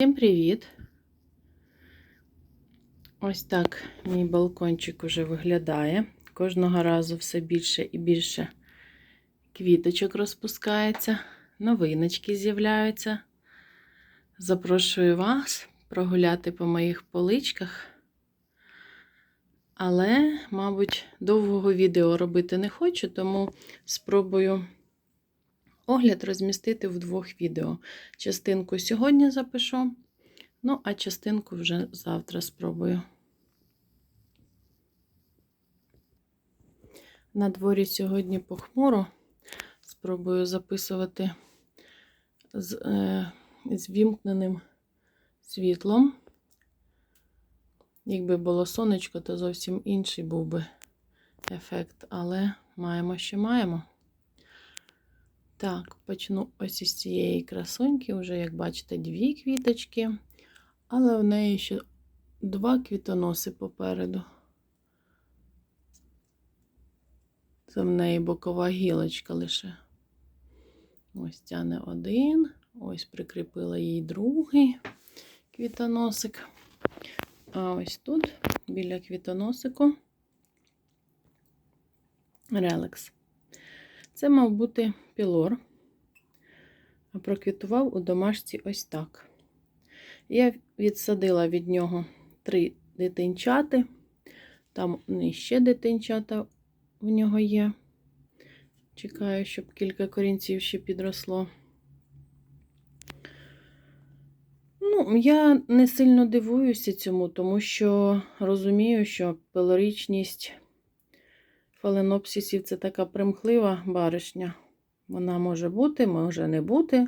Всім привіт! Ось так мій балкончик уже виглядає. Кожного разу все більше і більше квіточок розпускається, новиночки з'являються. Запрошую вас прогуляти по моїх поличках. Але, мабуть, довгого відео робити не хочу, тому спробую огляд розмістити в двох відео. Частинку сьогодні запишу, ну, а частинку вже завтра спробую. На дворі сьогодні похмуро. Спробую записувати з, е, з вімкненим світлом. Якби було сонечко, то зовсім інший був би ефект, але маємо, що маємо. Так, почну ось із цієї красуньки, вже, як бачите, дві квіточки, але в неї ще два квітоноси попереду. Це в неї бокова гілочка лише. Ось тяне один, ось прикріпила їй другий квітоносик. А ось тут, біля квітоносику, релекс. Це мав бути пілор, а проквітував у домашці ось так. Я відсадила від нього три дитинчати, там ще дитинчата в нього є. Чекаю, щоб кілька корінців ще підросло. Ну, я не сильно дивуюся цьому, тому що розумію, що пилорічність фаленопсисів це така примхлива баришня. Вона може бути, може не бути,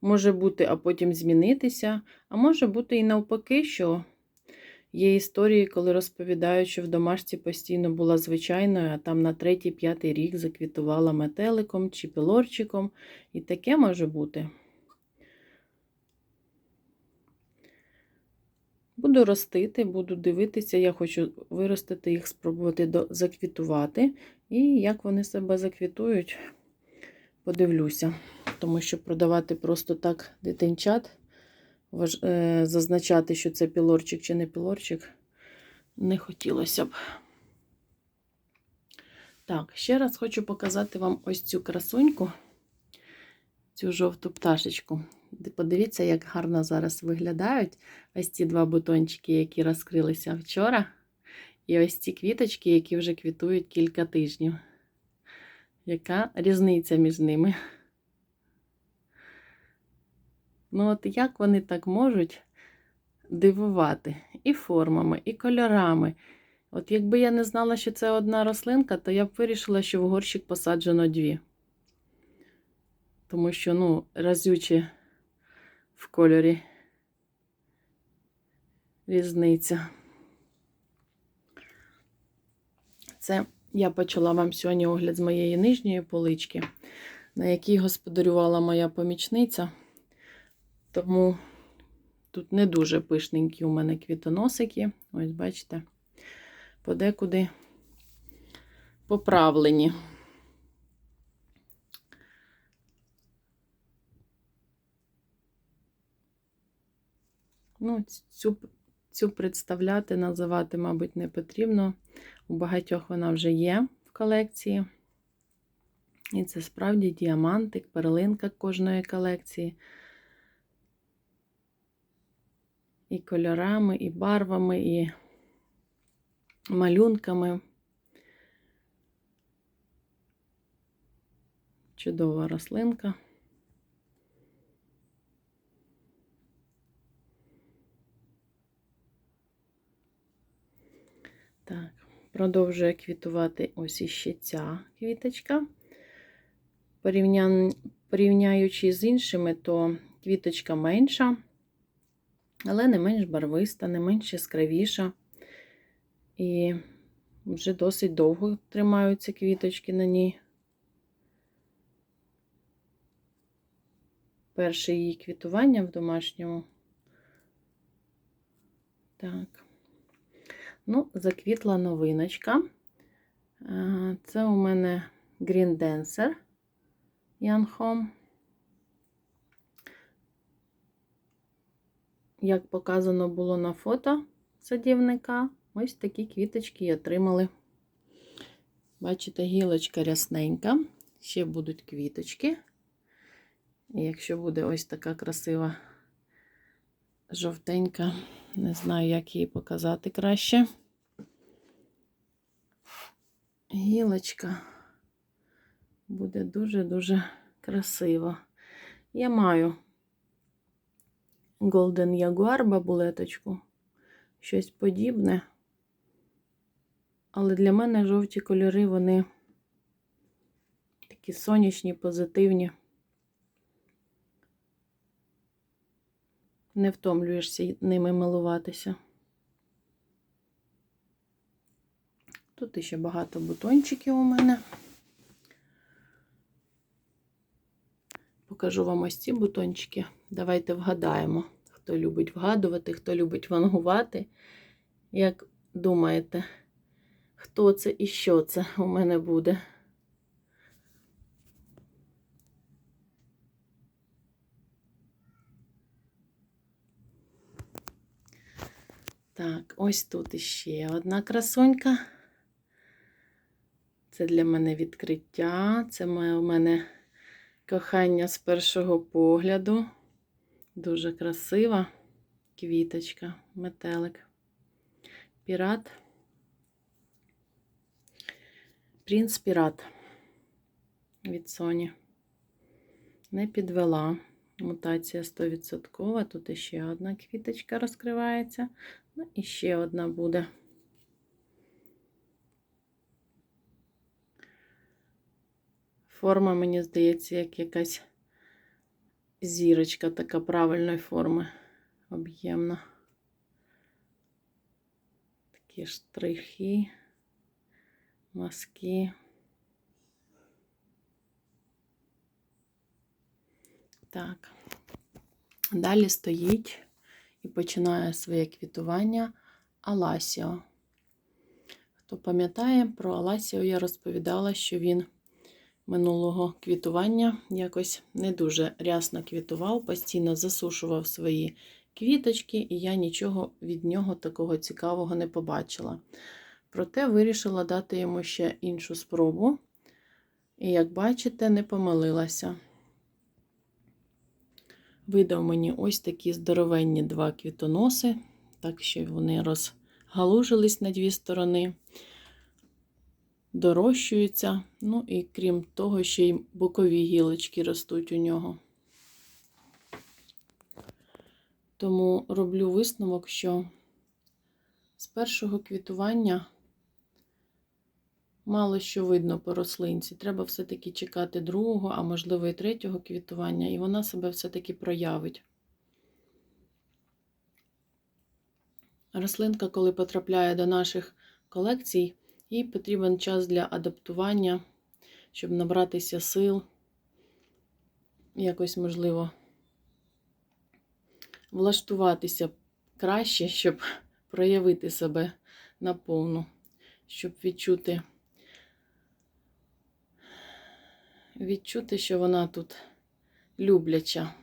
може бути, а потім змінитися. А може бути і навпаки, що є історії, коли розповідають, що в домашці постійно була звичайною, а там на третій-п'ятий рік заквітувала метеликом чи пілорчиком. І таке може бути. Буду ростити, буду дивитися, я хочу виростити їх, спробувати заквітувати. І як вони себе заквітують, подивлюся. Тому що продавати просто так дитинчат, е... зазначати, що це пілорчик чи не пілорчик, не хотілося б. Так, ще раз хочу показати вам ось цю красуньку, цю жовту пташечку. Подивіться, як гарно зараз виглядають ось ці два бутончики, які розкрилися вчора. І ось ці квіточки, які вже квітують кілька тижнів. Яка різниця між ними? Ну, от як вони так можуть дивувати і формами, і кольорами. От якби я не знала, що це одна рослинка, то я б вирішила, що в горщик посаджено дві. Тому що, ну, разючі в кольорі різниця. Це я почала вам сьогодні огляд з моєї нижньої полички, на якій господарювала моя помічниця. Тому тут не дуже пишненькі у мене квітоносики. Ось, бачите, подекуди поправлені. Ну, цю, цю представляти, називати, мабуть, не потрібно. У багатьох вона вже є в колекції. І це справді діамантик, перлинка кожної колекції. І кольорами, і барвами, і малюнками. Чудова рослинка. Так, продовжує квітувати ось іще ця квіточка. Порівня... Порівняючи з іншими, то квіточка менша, але не менш барвиста, не менш яскравіша. І вже досить довго тримаються квіточки на ній. Перше її квітування в домашньому. Так. Ну, заквітла новиночка. Це у мене Green Dancer Young Home. як показано було на фото садівника, ось такі квіточки і отримали. Бачите, гілочка рясненька, ще будуть квіточки. І якщо буде ось така красива жовтенька, не знаю, як її показати краще. Гілочка буде дуже-дуже красиво. Я маю Golden Jaguar бабулеточку, щось подібне. Але для мене жовті кольори, вони такі сонячні, позитивні. Не втомлюєшся ними милуватися. Тут ще багато бутончиків у мене. Покажу вам ось ці бутончики. Давайте вгадаємо, хто любить вгадувати, хто любить вангувати. Як думаєте, хто це і що це у мене буде? Так, ось тут іще одна красунька. Це для мене відкриття. Це моє у мене кохання з першого погляду. Дуже красива квіточка, метелик. Пірат. Принц Пірат від Соні. Не підвела. Мутація 100%. Тут іще одна квіточка розкривається. Ну, і ще одна буде. Форма, мені здається, як якась зірочка така правильної форми, об'ємна. Такі штрихи, маски. Так, далі стоїть і починає своє квітування Аласіо. Хто пам'ятає, про Аласіо я розповідала, що він минулого квітування якось не дуже рясно квітував, постійно засушував свої квіточки, і я нічого від нього такого цікавого не побачила. Проте вирішила дати йому ще іншу спробу. І, як бачите, не помилилася. Видав мені ось такі здоровенні два квітоноси, так що вони розгалужились на дві сторони, дорощуються. Ну і крім того, ще й бокові гілочки ростуть у нього. Тому роблю висновок, що з першого квітування мало що видно по рослинці. Треба все-таки чекати другого, а можливо і третього квітування, і вона себе все-таки проявить. Рослинка, коли потрапляє до наших колекцій, їй потрібен час для адаптування, щоб набратися сил, якось можливо влаштуватися краще, щоб проявити себе наповну, щоб відчути. Відчути, що вона тут любляча.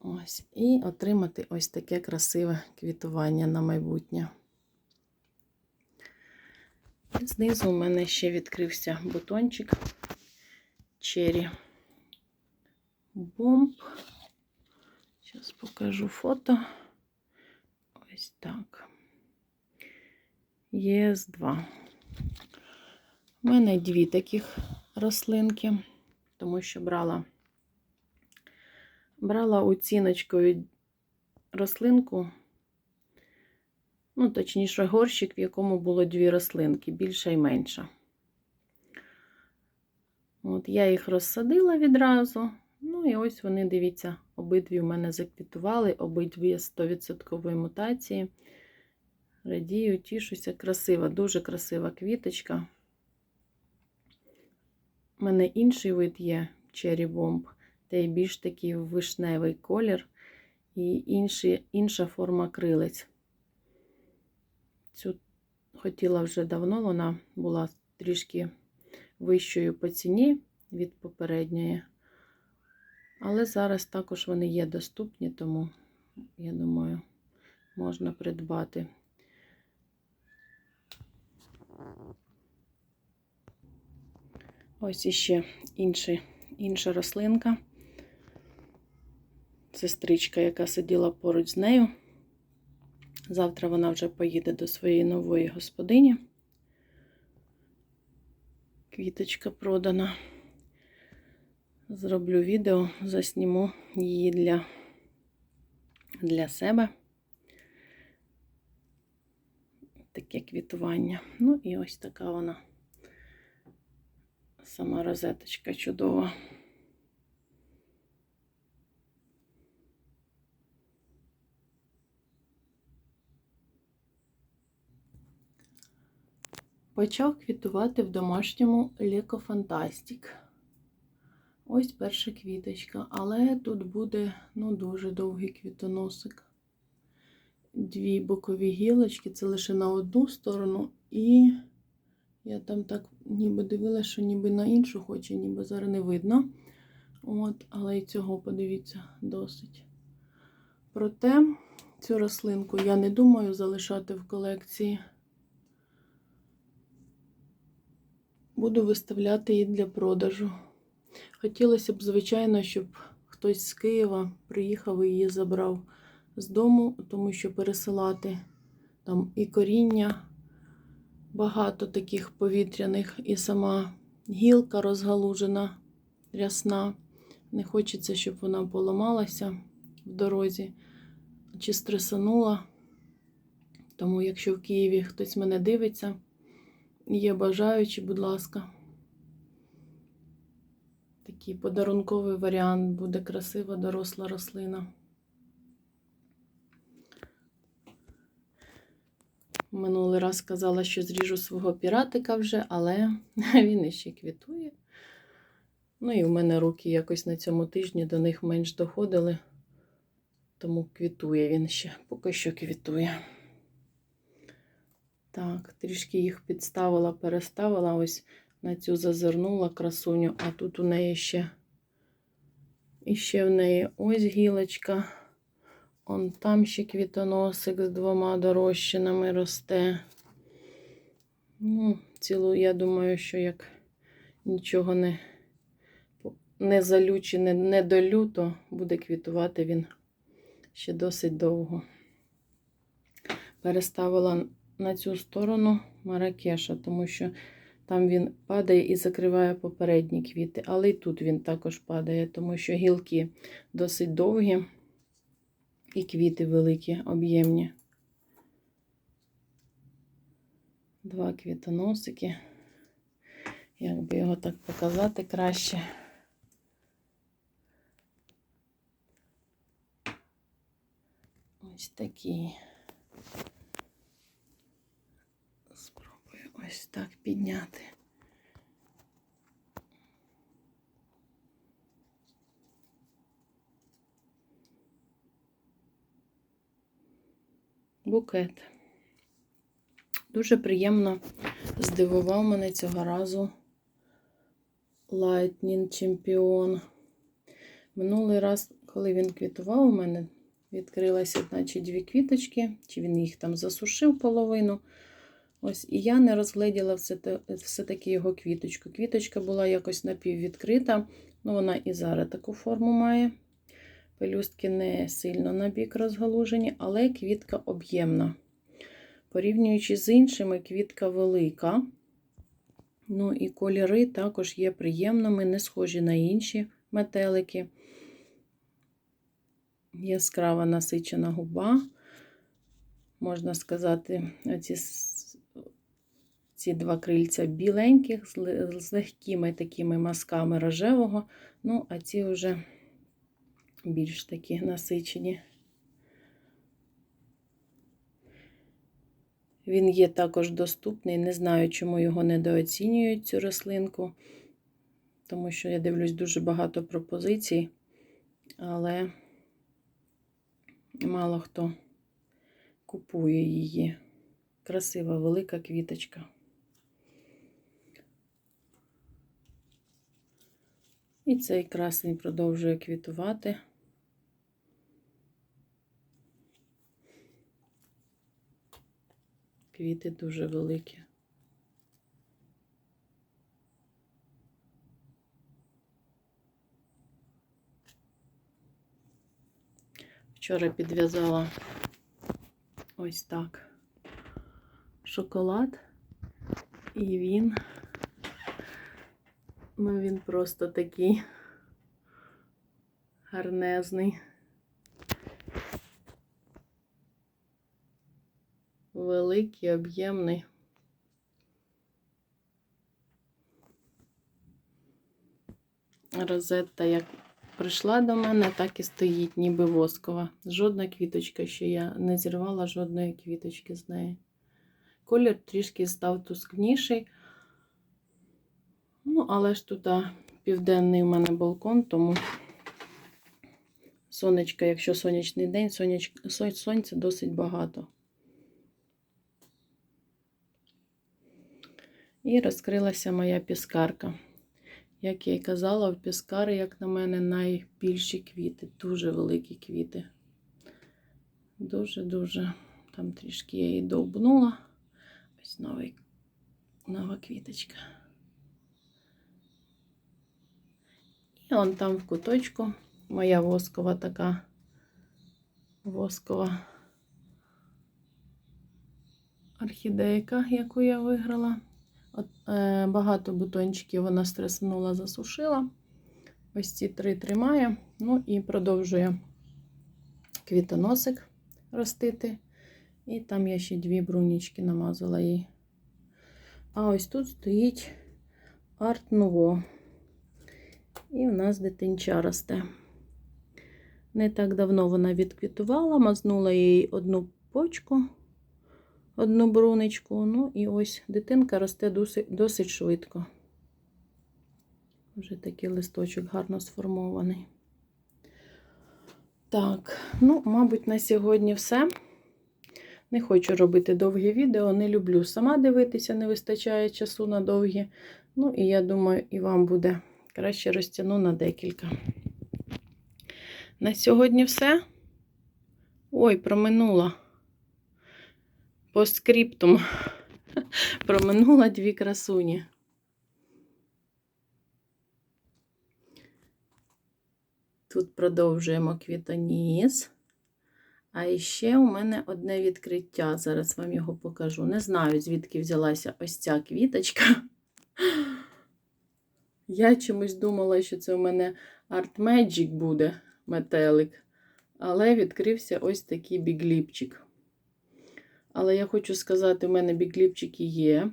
Ось, і отримати ось таке красиве квітування на майбутнє. І знизу у мене ще відкрився бутончик Cherry Bomb. Зараз покажу фото. Ось так. ЄС2. У мене дві таких рослинки, тому що брала брала оціночкою рослинку, ну, точніше, горщик, в якому було дві рослинки, більша і менша. От Я їх розсадила відразу. Ну, і ось вони, дивіться, обидві в мене заквітували, обидві 100% мутації. Радію, тішуся, красива, дуже красива квіточка. У мене інший вид є Cherry Bomb, де більш такий вишневий колір і інші, інша форма крилець. Цю хотіла вже давно, вона була трішки вищою по ціні від попередньої. Але зараз також вони є доступні, тому, я думаю, можна придбати. Ось іще інший, інша рослинка. Сестричка, яка сиділа поруч з нею. Завтра вона вже поїде до своєї нової господині. Квіточка продана. Зроблю відео, засніму її для, для себе. Таке квітування. Ну і ось така вона. Сама розеточка чудова. Почав квітувати в домашньому Лекофантастік. Ось перша квіточка, але тут буде ну, дуже довгий квітоносик. Дві бокові гілочки, це лише на одну сторону, і я там так ніби дивилася, що ніби на іншу хоче, ніби зараз не видно. От, але і цього, подивіться, досить. Проте цю рослинку я не думаю залишати в колекції. Буду виставляти її для продажу. Хотілося б, звичайно, щоб хтось з Києва приїхав і її забрав з дому, тому що пересилати там і коріння багато таких повітряних, і сама гілка розгалужена, рясна. Не хочеться, щоб вона поламалася в дорозі чи стресанула. Тому, якщо в Києві хтось мене дивиться, є бажаючі, будь ласка. Такий подарунковий варіант буде красива доросла рослина. Минулий раз сказала, що зріжу свого піратика вже, але він іще квітує. Ну і в мене руки якось на цьому тижні до них менш доходили, тому квітує він ще, поки що квітує. Так, трішки їх підставила, переставила, ось на цю зазирнула красуню, а тут у неї ще, і ще в неї ось гілочка. Он там ще квітоносик з двома дорощинами росте. Ну, цілу, я думаю, що як нічого не, не залю чи не, не долю, то буде квітувати він ще досить довго. Переставила на цю сторону Маракеша, тому що там він падає і закриває попередні квіти. Але і тут він також падає, тому що гілки досить довгі і квіти великі, об'ємні. Два квітоносики. Як би його так показати краще. Ось такий. Спробую ось так підняти. Букет. Дуже приємно здивував мене цього разу Lightning Champion. Минулий раз, коли він квітував, у мене відкрилися, наче дві квіточки, чи він їх там засушив половину. Ось, і я не розгледіла все-таки його квіточку. Квіточка була якось напіввідкрита, ну вона і зараз таку форму має. Пелюстки не сильно на бік розгалужені, але квітка об'ємна. Порівнюючи з іншими, квітка велика. Ну і кольори також є приємними, не схожі на інші метелики. Яскрава насичена губа. Можна сказати, оці ці два крильця біленьких, з легкими такими мазками рожевого. Ну, а ці вже більш такі насичені. Він є також доступний. Не знаю, чому його недооцінюють, цю рослинку, тому що я дивлюсь дуже багато пропозицій, але мало хто купує її. Красива велика квіточка. І цей красень продовжує квітувати. Квіти дуже великі. Вчора підв'язала ось так шоколад, і він, ну він просто такий гарнезний. Великий, об'ємний. Розетта як прийшла до мене, так і стоїть, ніби воскова. Жодна квіточка, що я не зірвала жодної квіточки з неї. Колір трішки став тускніший. Ну, але ж тут південний у мене балкон, тому сонечка, якщо сонячний день, соняч... сон- сонця досить багато. І розкрилася моя піскарка. Як я й казала, в піскари, як на мене, найбільші квіти, дуже великі квіти. Дуже-дуже. Там трішки я її довбнула. Ось новий, нова квіточка. І он там в куточку моя воскова така воскова орхідейка, яку я виграла. От, е, багато бутончиків вона стреснула, засушила. Ось ці три тримає. Ну і продовжує квітоносик ростити. І там я ще дві брунічки намазала їй. А ось тут стоїть Арт Нуво. І в нас дитинча росте. Не так давно вона відквітувала, мазнула їй одну почку, одну бруничку. Ну і ось дитинка росте досить, швидко. Вже такий листочок гарно сформований. Так, ну, мабуть, на сьогодні все. Не хочу робити довгі відео, не люблю сама дивитися, не вистачає часу на довгі. Ну, і я думаю, і вам буде краще розтягну на декілька. На сьогодні все. Ой, проминула. По скриптум. Проминула дві красуні. Тут продовжуємо квітоніс. А ще у мене одне відкриття. Зараз вам його покажу. Не знаю, звідки взялася ось ця квіточка. Я чомусь думала, що це у мене Art Magic буде метелик. Але відкрився ось такий бігліпчик. Але я хочу сказати, у мене бігліпчики є.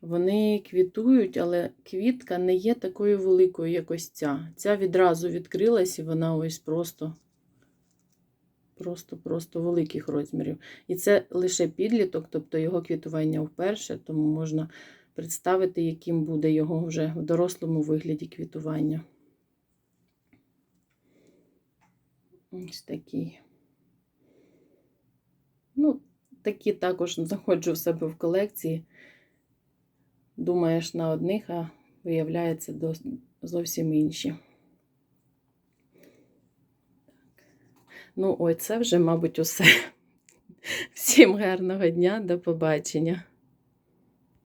Вони квітують, але квітка не є такою великою, як ось ця. Ця відразу відкрилась, і вона ось просто. Просто-просто великих розмірів. І це лише підліток, тобто його квітування вперше, тому можна представити, яким буде його вже в дорослому вигляді квітування. Ось такий. Ну, такі також знаходжу в себе в колекції. Думаєш на одних, а виявляється зовсім інші. Ну, ой, це вже, мабуть, усе. Всім гарного дня, до побачення.